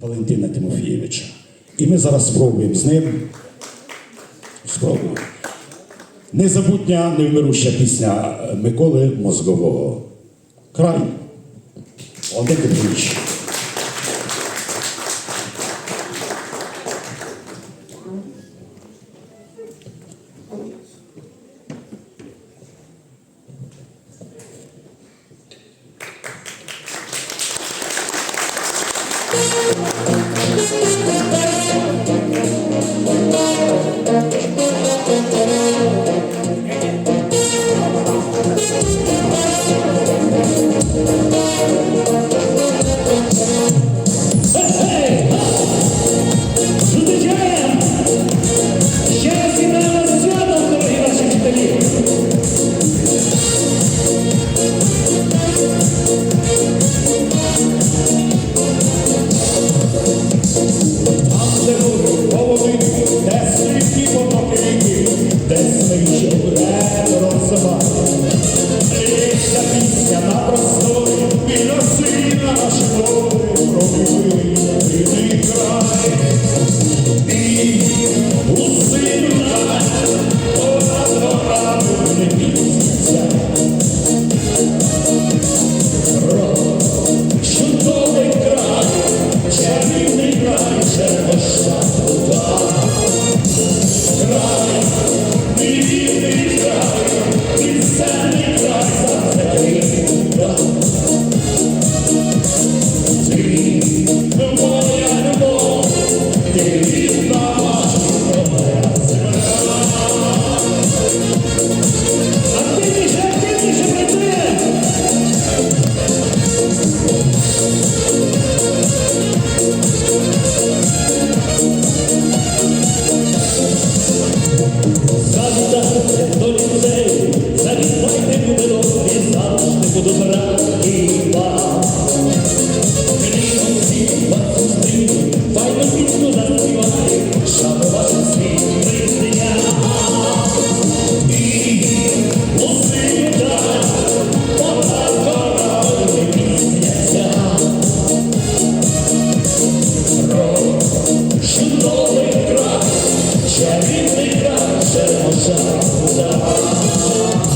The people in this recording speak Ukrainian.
Валентина Тимофійовича. І ми зараз спробуємо з ним. Спробуємо. Незабутня невмируща пісня Миколи Мозгового. Край. Один Петрович. Música